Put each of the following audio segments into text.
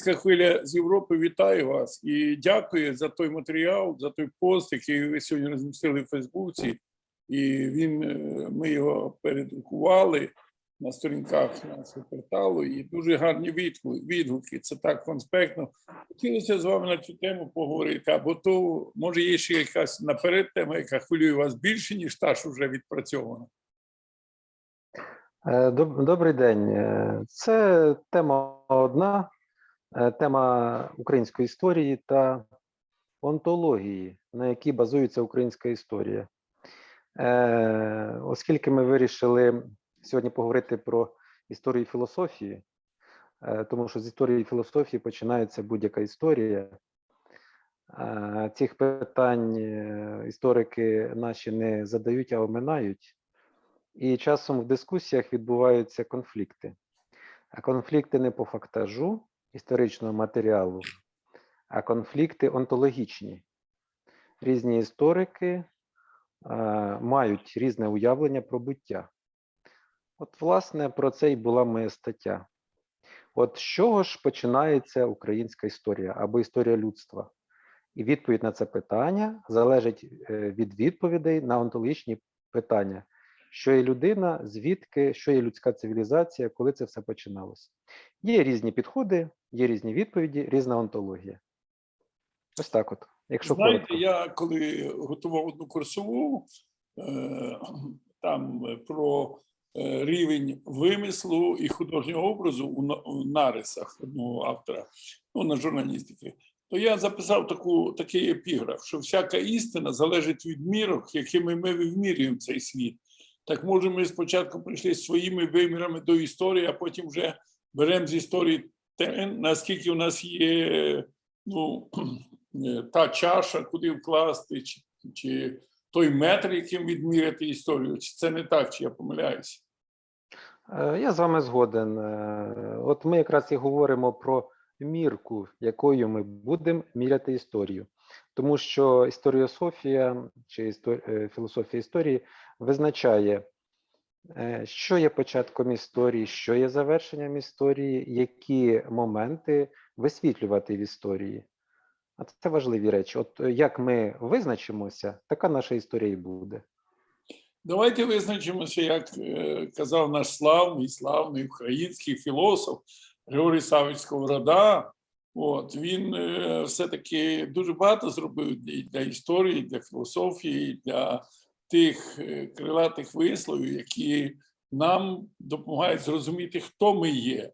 Українська хвиля з Європи вітає вас і дякую за той матеріал, за той пост, який ви сьогодні розмістили в Фейсбуці. І він е, ми його передрукували на сторінках нашого порталу. І дуже гарні відгуки. Це так конспектно. Хотілося з вами на цю тему поговорити. Або то може є ще якась наперед тема, яка хвилює вас більше, ніж та, що вже відпрацьована. Е, Добрий день. Е, Це тема одна, тема української історії та онтології, на якій базується українська історія. Е, Оскільки ми вирішили сьогодні поговорити про історію філософії, е, тому що з історії філософії починається будь-яка історія. Е, Цих питань е, історики наші не задають, а оминають. І часом в дискусіях відбуваються конфлікти. А конфлікти не по фактажу історичного матеріалу, а конфлікти онтологічні. Різні історики е, мають різне уявлення про буття. От, власне, про це і була моя стаття. От з чого ж починається українська історія або історія людства? І відповідь на це питання залежить е, від відповідей на онтологічні питання що є людина, звідки, що є людська цивілізація, коли це все починалося. Є різні підходи, є різні відповіді, різна онтологія. Ось так от. Якщо Знаєте, коротко. я коли готував одну курсову, е, там е, про е, рівень вимислу і художнього образу у у нарисах одного автора, ну, на журналістики, то я записав таку, такий епіграф, що всяка істина залежить від мірок, якими ми вимірюємо цей світ. Так може, ми спочатку прийшли своїми вимірами до історії, а потім вже беремо з історії те, наскільки у нас є ну, е, та чаша, куди вкласти, чи, чи той метр, яким відміряти історію, чи це не так, чи я помиляюся. Е, Я з вами згоден. Е, От ми якраз і говоримо про мірку, якою ми будемо міряти історію. Тому що історіософія чи істор- е, філософія історії визначає, е, що є початком історії, що є завершенням історії, які моменти висвітлювати в історії. А це важливі речі. От е, як ми визначимося, така наша історія і буде. Давайте визначимося, як казав наш славний, славний український філософ Григорій Савич Сковорода. От він е, все-таки дуже багато зробив і для історії, для філософії, для тих е, крилатих висловів, які нам допомагають зрозуміти, хто ми є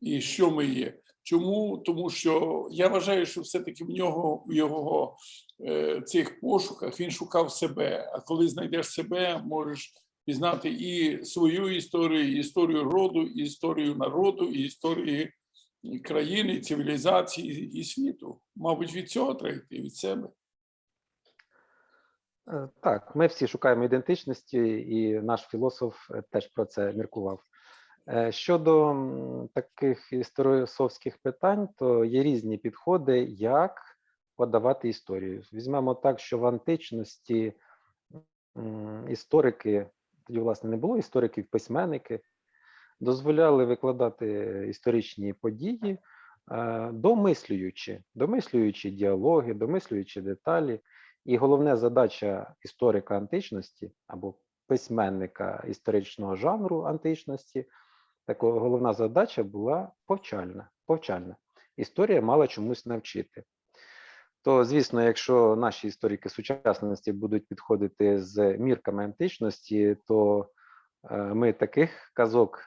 і що ми є. Чому? Тому що я вважаю, що все-таки в нього в його е, цих пошуках він шукав себе. А коли знайдеш себе, можеш пізнати і свою історію, і історію роду, і історію народу, і історії країни, і цивілізації і світу. Мабуть, від цього треба йти від себе. Е, Так, ми всі шукаємо ідентичності, і наш філософ е, теж про це міркував. Е, Щодо таких історіософських питань, то є різні підходи, як подавати історію. Візьмемо так, що в античності історики, тоді, власне, не було істориків, письменники, дозволяли викладати історичні події, е, домислюючи, домислюючи діалоги, домислюючи деталі. І головна задача історика античності або письменника історичного жанру античності, такого головна задача була повчальна. повчальна. Історія мала чомусь навчити. То, звісно, якщо наші історики сучасності будуть підходити з мірками античності, то е, ми таких казок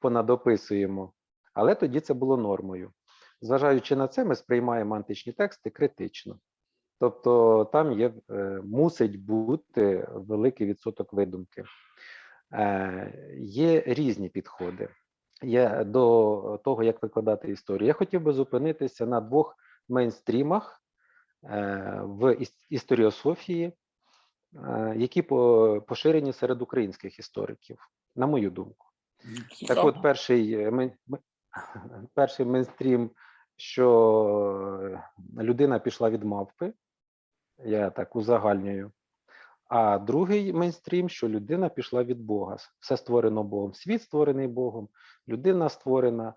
понадописуємо, але тоді це було нормою. Зважаючи на це, ми сприймаємо античні тексти критично. Тобто там є, е, мусить бути великий відсоток видумки. Е, Є різні підходи є до того, як викладати історію. Я хотів би зупинитися на двох мейнстрімах е, в історіософії, е, які по- поширені серед українських істориків, на мою думку. Так от, перший, е, перший мейнстрім, що е, людина пішла від мавпи, я так узагальнюю. А другий мейнстрім, що людина пішла від Бога. Все створено Богом, світ створений Богом, людина створена.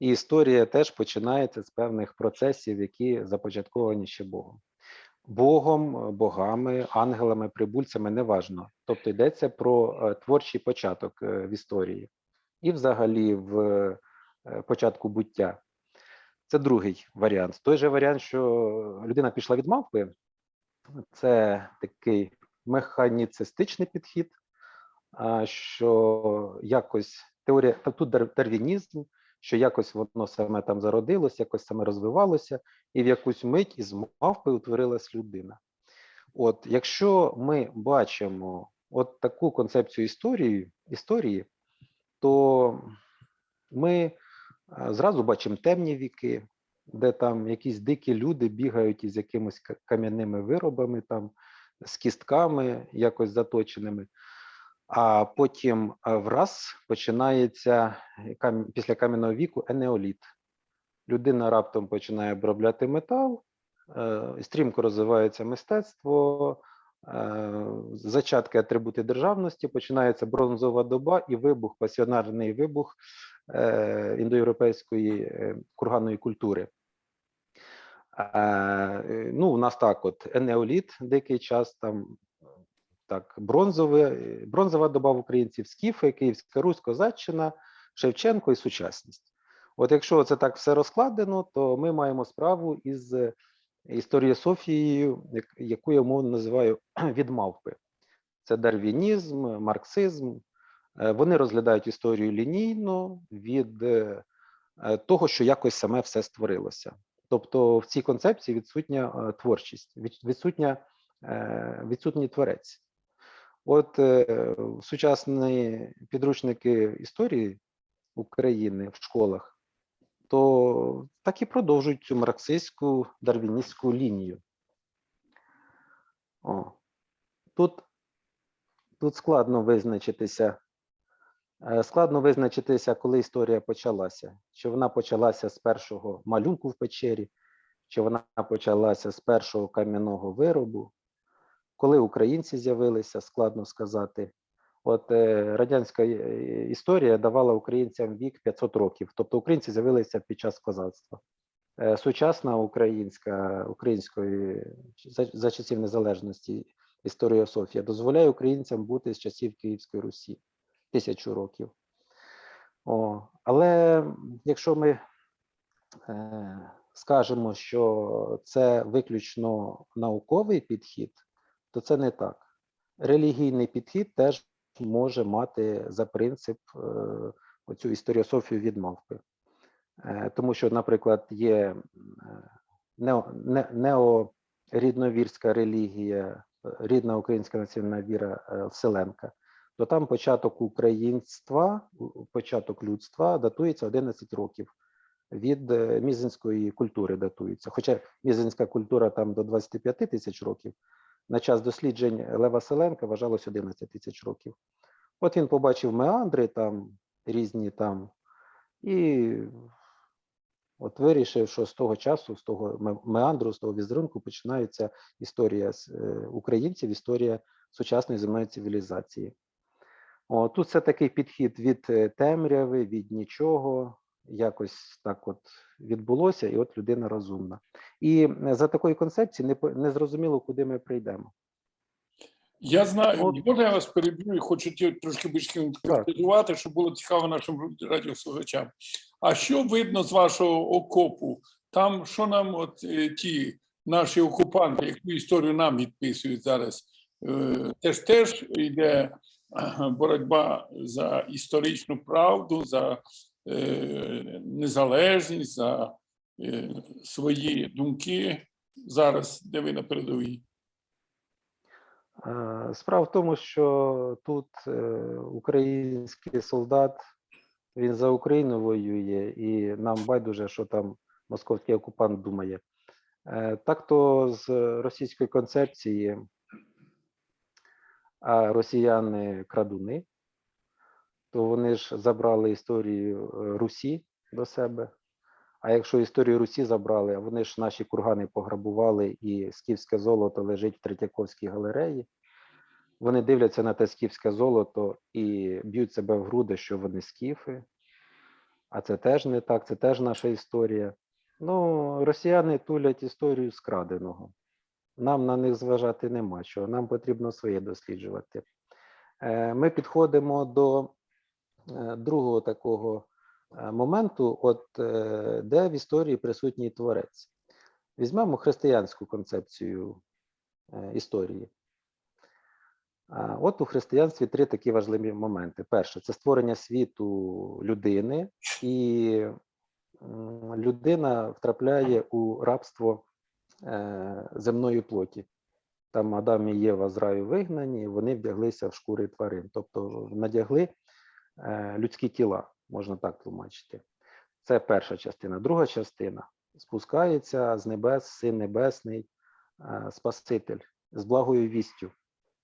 І історія теж починається з певних процесів, які започатковані ще Богом. Богом, богами, ангелами, прибульцями неважно. Тобто йдеться про е, творчий початок в історії і взагалі в е, початку буття. Це другий варіант. Той же варіант, що людина пішла від мавпи, це такий механіцистичний підхід, що якось теорія, тут дарвінізм, що якось воно саме там зародилось, якось саме розвивалося, і в якусь мить із мавпи утворилась людина. От, якщо ми бачимо от таку концепцію історії, історії, то ми е, зразу бачимо темні віки, де там якісь дикі люди бігають із якимись кам'яними виробами, там з кістками якось заточеними. А потім е, враз починається після кам'яного віку енеоліт. Людина раптом починає обробляти метал, е, стрімко розвивається мистецтво, зачатки атрибути державності, починається бронзова доба і вибух, пасіонарний вибух е, індоєвропейської е, курганної культури. Е, Ну, у нас так: от енеоліт, деякий час там так, бронзове, бронзова доба в українців, скіфи, Київська Русь, Козаччина, Шевченко і сучасність. От якщо це так все розкладено, то ми маємо справу із історіософією, як- яку я умовно називаю від мавпи. Це дарвінізм, марксизм. Е, Вони розглядають історію лінійно від е, е, того, що якось саме все створилося. Тобто в цій концепції відсутня творчість, від- відсутня, відсутній творець. От сучасні підручники історії України в школах, то так і продовжують цю марксистську дарвіністську лінію. О. Тут, тут складно визначитися. е, Складно визначитися, коли історія почалася. Чи вона почалася з першого малюнку в печері, чи вона почалася з першого кам'яного виробу. Коли українці з'явилися, складно сказати. От е, радянська е, історія давала українцям вік 500 років, тобто українці з'явилися під час козацтва. Е, Сучасна українська української за, за часів незалежності історіософія дозволяє українцям бути з часів Київської Русі тисячу років. О, але якщо ми е, скажемо, що це виключно науковий підхід, то це не так. Релігійний підхід теж може мати за принцип е, оцю історіософію від мавпи. Е, тому що, наприклад, є е, нео, не, неорідновірська релігія, рідна українська національна віра Вселенка, то там початок українства, початок людства датується 11 років. Від мізинської культури датується. Хоча мізинська культура там до 25 тисяч років, на час досліджень Лева Селенка вважалось 11 тисяч років. От він побачив меандри там різні там, і от вирішив, що з того часу, з того меандру, з того візерунку починається історія е, українців, історія сучасної земної цивілізації. О, тут це такий підхід від е, темряви, від нічого, якось так от відбулося, і от людина розумна. І за такої концепції не, не зрозуміло, куди ми прийдемо. Я знаю, От. можна я вас переб'ю і хочу трошки більш конкретизувати, щоб було цікаво нашим радіослухачам. А що видно з вашого окопу? Там що нам от е, ті наші окупанти, яку історію нам відписують зараз? Е, Теж теж йде е, боротьба за історичну правду, за незалежність, за е, свої думки зараз, де ви на передовій. Е, Справа в тому, що тут е, український солдат він за Україну воює, і нам байдуже, що там московський окупант думає. Е, Так то з російської концепції росіяни крадуни, то вони ж забрали історію е, Русі до себе. А якщо історію Русі забрали, а вони ж наші кургани пограбували, і скіфське золото лежить в Третьяковській галереї, вони дивляться на те скіфське золото і б'ють себе в груди, що вони скіфи. а це теж не так, це теж наша історія. Ну, росіяни тулять історію скраденого. Нам на них зважати нема чого, нам потрібно своє досліджувати. Е, Ми підходимо до другого такого е, моменту, от е, де в історії присутній творець. Візьмемо християнську концепцію е, історії. От у християнстві три такі важливі моменти. Перше це створення світу людини, і людина втрапляє у рабство е, земної плоті. Там Адам і Єва з раю вигнані, вони вдяглися в шкури тварин, тобто надягли е, людські тіла, можна так тлумачити. Це перша частина. Друга частина спускається з небес, син небесний, е, Спаситель з благою вістю.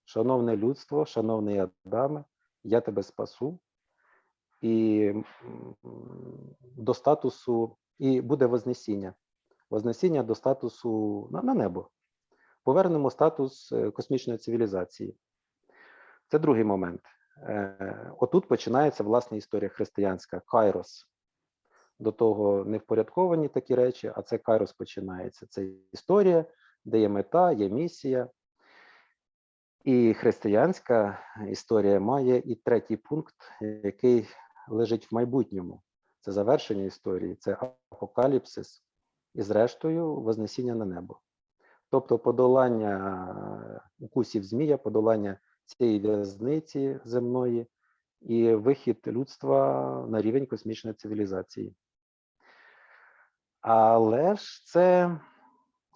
Шановне людство, шановний Адаме, я тебе спасу. І до статусу, і буде вознесіння. Вознесіння до статусу на, на небо. Повернемо статус е, космічної цивілізації. Це другий момент. Е, Отут починається власне історія християнська Кайрос. До того не впорядковані такі речі, а це Кайрос починається. Це історія, де є мета, є місія. І християнська історія має і третій пункт, який лежить в майбутньому. Це завершення історії, це апокаліпсис і, зрештою, вознесіння на небо. Тобто подолання укусів змія, подолання цієї в'язниці земної і вихід людства на рівень космічної цивілізації. Але ж це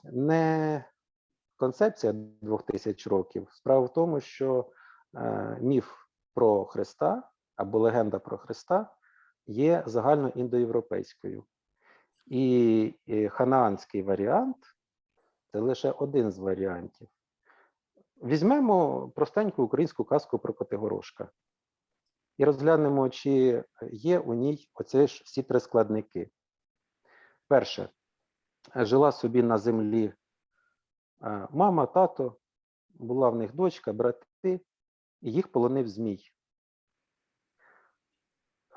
не концепція двох тисяч років. Справа в тому, що е, міф про Христа або легенда про Христа є загальноіндоєвропейською. І, і ханаанський варіант це лише один з варіантів. Візьмемо простеньку українську казку про Котигорошка і розглянемо, чи є у ній оці ж всі три складники. Перше, жила собі на землі е, мама, тато, була в них дочка, брати, і їх полонив змій.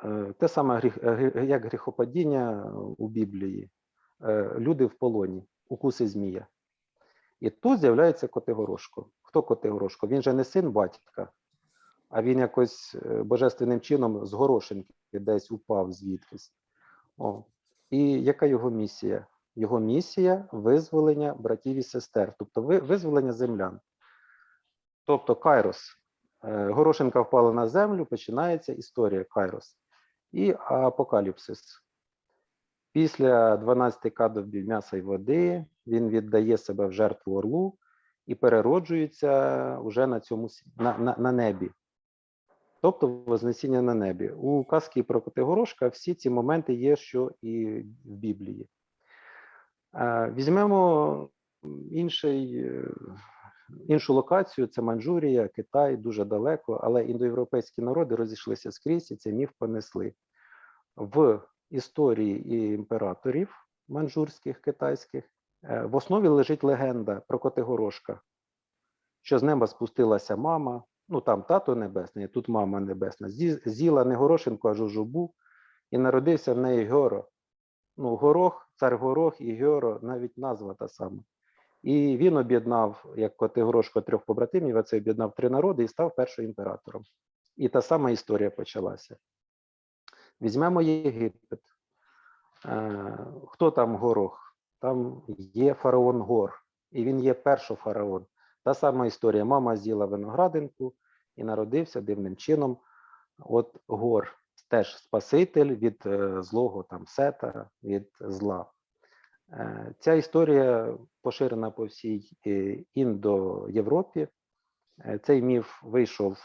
Е, Те саме, е, як гріхопадіння у Біблії. Люди в полоні, укуси змія. І тут з'являється Котигорошко. Хто Котигорошко? Він же не син батька, а він якось е, божественним чином з горошинки десь упав звідкись. О. І яка його місія? Його місія визволення братів і сестер, тобто визволення землян. Тобто Кайрос. Е, Горошинка впала на землю, починається історія Кайрос. І апокаліпсис. Після 12 кадобів м'яса і води він віддає себе в жертву орлу і перероджується вже на цьому на, на, на небі. Тобто Вознесіння на небі. У казки про Котигорошка всі ці моменти є, що і в Біблії. Е, Візьмемо інший, іншу локацію, це Маньчжурія, Китай, дуже далеко, але індоєвропейські народи розійшлися скрізь і цей міф понесли. В історії і імператорів маньчжурських, китайських, в основі лежить легенда про Котигорошка, що з неба спустилася мама, ну там тато небесний, тут мама небесна, з'їла не горошинку, а жужубу, і народився в неї Гьоро. Ну, горох, цар горох і Гьоро, навіть назва та сама. І він об'єднав, як Котигорошко, трьох побратимів, а це об'єднав три народи і став першим імператором. І та сама історія почалася. Візьмемо Єгипет. Е, Хто там горох? Там є фараон Гор, і він є перший фараон. Та сама історія. Мама з'їла виноградинку і народився дивним чином. От Гор теж спаситель від е, злого там сета, від зла. Е, Ця історія поширена по всій е, індоєвропі. Цей міф вийшов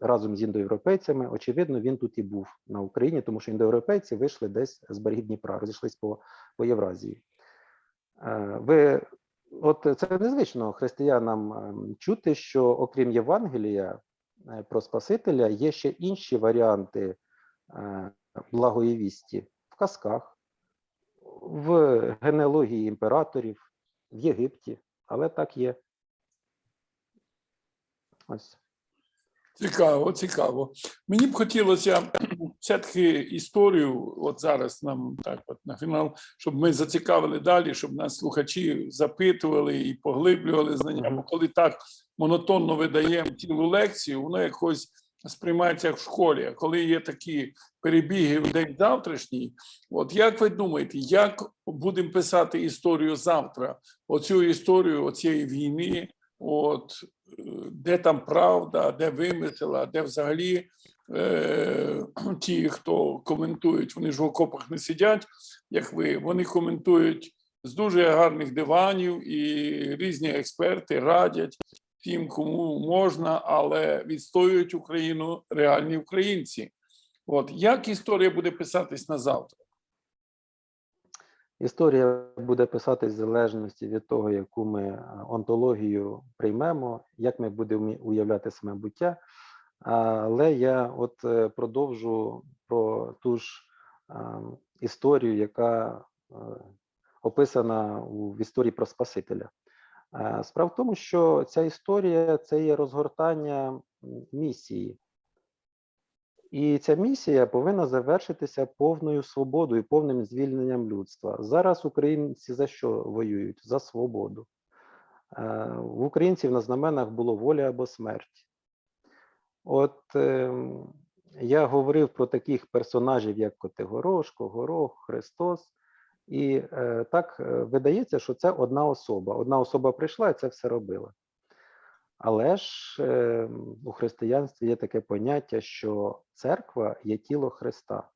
разом з індоєвропейцями. Очевидно, він тут і був на Україні, тому що індоєвропейці вийшли десь з берегів Дніпра, розійшлись по, по Євразії. Е, Ви, от це незвично християнам ем, чути, що окрім Євангелія е, про Спасителя є ще інші варіанти е, благої вісті в казках, в генеалогії імператорів, в Єгипті, але так є. Ось. Цікаво, цікаво. Мені б хотілося все-таки історію, от зараз нам так, от на фінал, щоб ми зацікавили далі, щоб нас слухачі запитували і поглиблювали знання. Бо коли так монотонно видаємо цілу лекцію, воно якось сприймається в школі. А коли є такі перебіги в день завтрашній, от як ви думаєте, як будемо писати історію завтра? Оцю історію оцієї війни, от е, де там правда, де вимисел, а де взагалі ті, хто коментують, вони ж в окопах не сидять, як ви, вони коментують з дуже гарних диванів, і різні експерти радять тим, кому можна, але відстоюють Україну реальні українці. От як історія буде писатись на завтра? Історія буде писатись в залежності від того, яку ми е, онтологію приймемо, як ми будемо уявляти саме буття. Але я от е, продовжу про ту ж історію, яка е, описана в історії про Спасителя. Е, Справа в тому, що ця історія це є розгортання місії. І ця місія повинна завершитися повною свободою, повним звільненням людства. Зараз українці за що воюють? За свободу. В українців на знаменах було воля або смерть. От ем, я говорив про таких персонажів, як Котигорошко, Горох, Христос. І е, так е, видається, що це одна особа. Одна особа прийшла і це все робила. Але ж е, у християнстві є таке поняття, що церква є тіло Христа.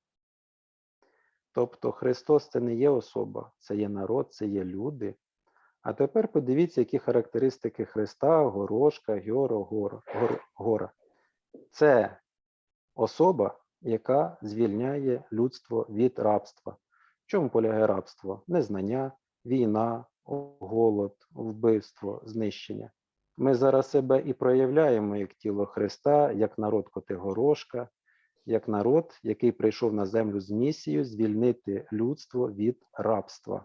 Тобто Христос це не є особа, це є народ, це є люди. А тепер подивіться, які характеристики Христа, Горошка, Гьоро, Гора. Це особа, яка звільняє людство від рабства. В чому полягає рабство? Незнання, війна, голод, вбивство, знищення. Ми зараз себе і проявляємо як тіло Христа, як народ Котигорошка, як народ, який прийшов на землю з місією звільнити людство від рабства.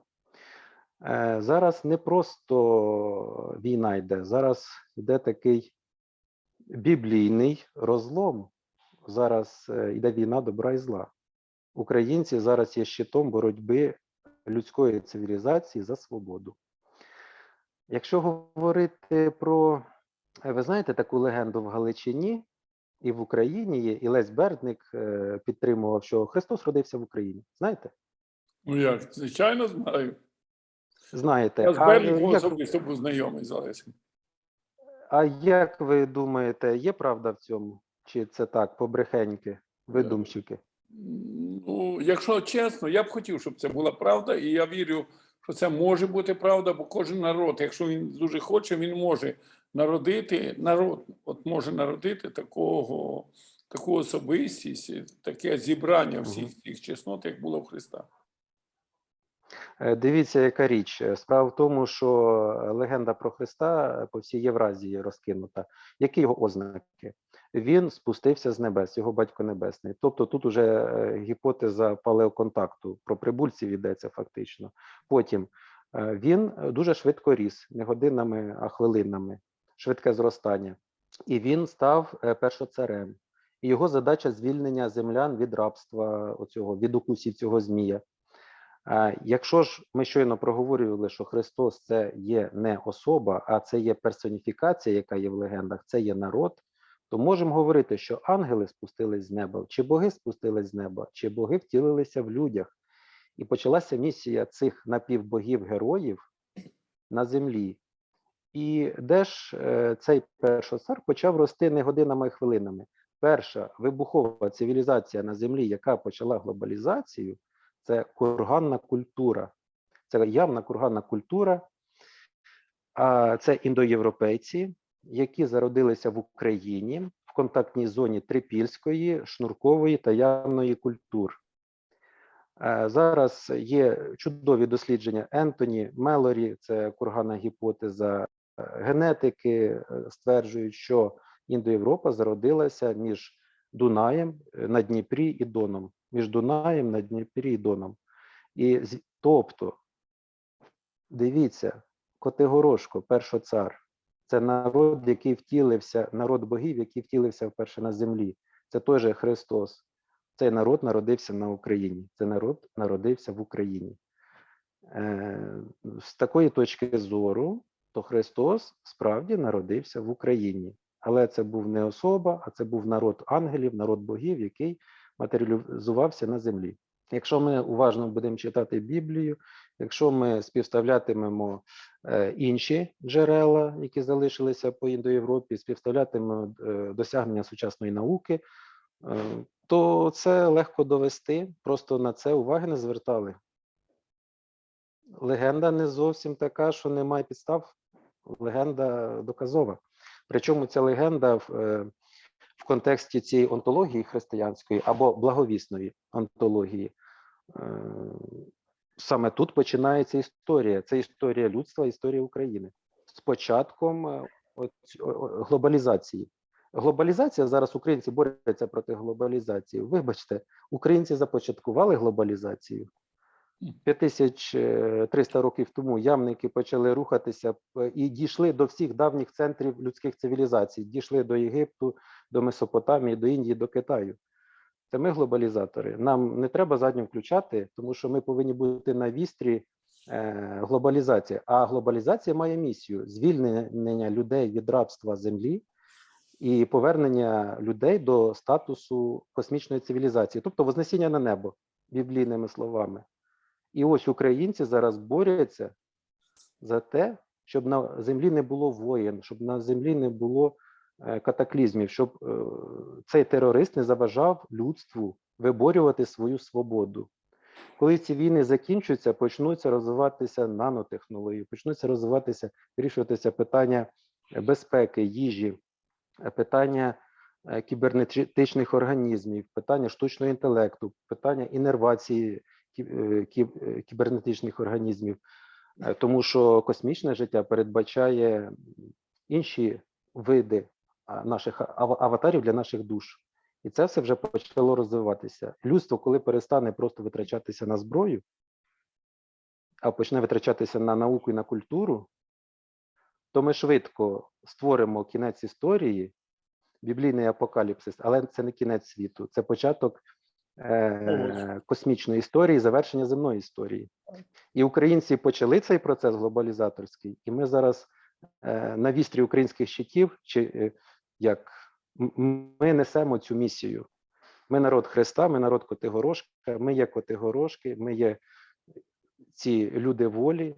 Е, Зараз не просто війна йде, зараз йде такий біблійний розлом. Зараз е, йде війна добра і зла. Українці зараз є щитом боротьби людської цивілізації за свободу. Якщо говорити про, е, ви знаєте таку легенду в Галичині і в Україні є, і Лесь Бердник е, підтримував, що Христос родився в Україні. Знаєте? Ну як, звичайно, знаю. Знаєте, Я з як, особисто був знайомий з Олесем. А як ви думаєте, є правда в цьому? Чи це так, побрехеньки, видумщики? Ну, якщо чесно, я б хотів, щоб це була правда, і я вірю, що це може бути правда, бо кожен народ, якщо він дуже хоче, він може народити народ, от може народити такого, таку особистість, таке зібрання всіх цих чеснот, як було в Христа. Е, Дивіться, яка річ. Е, Справа в тому, що легенда про Христа по всій Євразії розкинута. Які його ознаки? Він спустився з небес, його батько небесний. Тобто тут уже е, гіпотеза палеоконтакту про прибульців йдеться фактично. Потім е, він дуже швидко ріс, не годинами, а хвилинами, швидке зростання. І він став е, першоцарем. І його задача звільнення землян від рабства, оцього, від укусів цього змія. А Якщо ж ми щойно проговорювали, що Христос це є не особа, а це є персоніфікація, яка є в легендах, це є народ, то можемо говорити, що ангели спустились з неба, чи боги спустились з неба, чи боги втілилися в людях. І почалася місія цих напівбогів-героїв на землі. І де ж е, цей першоцар почав рости не годинами, а хвилинами. Перша вибухова цивілізація на землі, яка почала глобалізацію, це курганна культура. Це явна курганна культура. А це індоєвропейці, які зародилися в Україні в контактній зоні трипільської, шнуркової та явної культур. Зараз є чудові дослідження Ентоні Мелорі, це курганна гіпотеза. Е, Генетики е, стверджують, що Індоєвропа зародилася між Дунаєм е, на Дніпрі і Доном. Між Дунаєм на Дніпрі і Доном. І тобто, дивіться, Котигорошко, першоцар, це народ, який втілився, народ богів, який втілився вперше на землі. Це же Христос. цей народ народився на Україні. Цей народ народився в Україні. Е, З такої точки зору, то Христос справді народився в Україні. Але це був не особа, а це був народ ангелів, народ богів, який матеріалізувався на землі. Якщо ми уважно будемо читати Біблію, якщо ми співставлятимемо е, інші джерела, які залишилися по індоєвропі, співставлятимемо е, досягнення сучасної науки, е, то це легко довести, просто на це уваги не звертали. Легенда не зовсім така, що немає підстав. Легенда доказова. Причому ця легенда в, контексті цієї онтології християнської або благовісної онтології. е, Саме тут починається історія. Це історія людства, історія України з початком е, глобалізації. Глобалізація зараз українці борються проти глобалізації. Вибачте, українці започаткували глобалізацію. 5300 років тому ямники почали рухатися і дійшли до всіх давніх центрів людських цивілізацій, дійшли до Єгипту, до Месопотамії, до Індії, до Китаю. Це ми глобалізатори. Нам не треба задню включати, тому що ми повинні бути на вістрі е, глобалізації. А глобалізація має місію звільнення людей від рабства землі і повернення людей до статусу космічної цивілізації, тобто вознесіння на небо, біблійними словами. І ось українці зараз борються за те, щоб на землі не було воєн, щоб на землі не було е, катаклізмів, щоб е, цей терорист не заважав людству виборювати свою свободу. Коли ці війни закінчуються, почнуться розвиватися нанотехнології, почнуться розвиватися, вирішуватися питання безпеки, їжі, питання е, кібернетичних організмів, питання штучного інтелекту, питання інервації кібернетичних організмів, Е, тому що космічне життя передбачає інші види наших аватарів для наших душ. І це все вже почало розвиватися. Людство, коли перестане просто витрачатися на зброю, а почне витрачатися на науку і на культуру, то ми швидко створимо кінець історії, біблійний апокаліпсис, але це не кінець світу, це початок е, космічної історії, завершення земної історії. І українці почали цей процес глобалізаторський, і ми зараз е, на вістрі українських щитів, чи е, як ми несемо цю місію. Ми народ Христа, ми народ Котигорошка, ми є Котигорошки, ми є ці люди волі.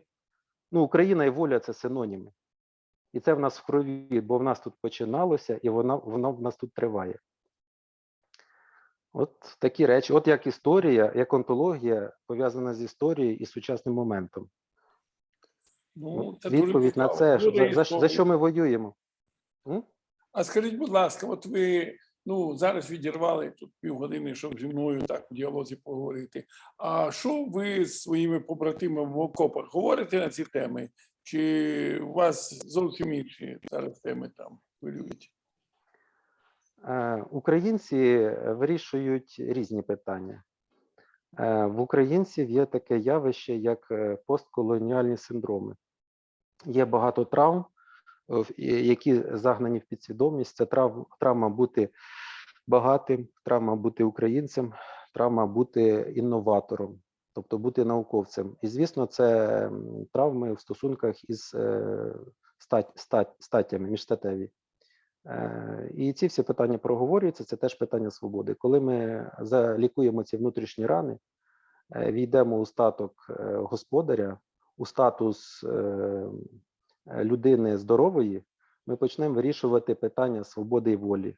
Ну, Україна і воля це синоніми. І це в нас в крові, бо в нас тут починалося, і воно, воно в нас тут триває. От такі речі, от як історія, як онтологія пов'язана з історією і сучасним моментом. Ну, От це Відповідь на це, що- за, за, за що ми воюємо. М? А скажіть, будь ласка, от ви ну зараз відірвали тут півгодини, щоб зі мною так в діалозі поговорити. А що ви з своїми побратимами в окопах говорите на ці теми? Чи у вас зовсім інші зараз теми там хвилюють? Е, Українці вирішують різні питання. Е, В українців є таке явище, як е, постколоніальні синдроми. Є багато травм, е, які загнані в підсвідомість. Це трав- травма бути багатим, травма бути українцем, травма бути інноватором, тобто бути науковцем. І звісно, це травми в стосунках із е, статтями, міжстатеві. Е, І ці всі питання проговорюються. Це теж питання свободи. Коли ми залікуємо ці внутрішні рани, е, війдемо у статок е, господаря, у статус людини здорової, ми почнемо вирішувати питання свободи і волі.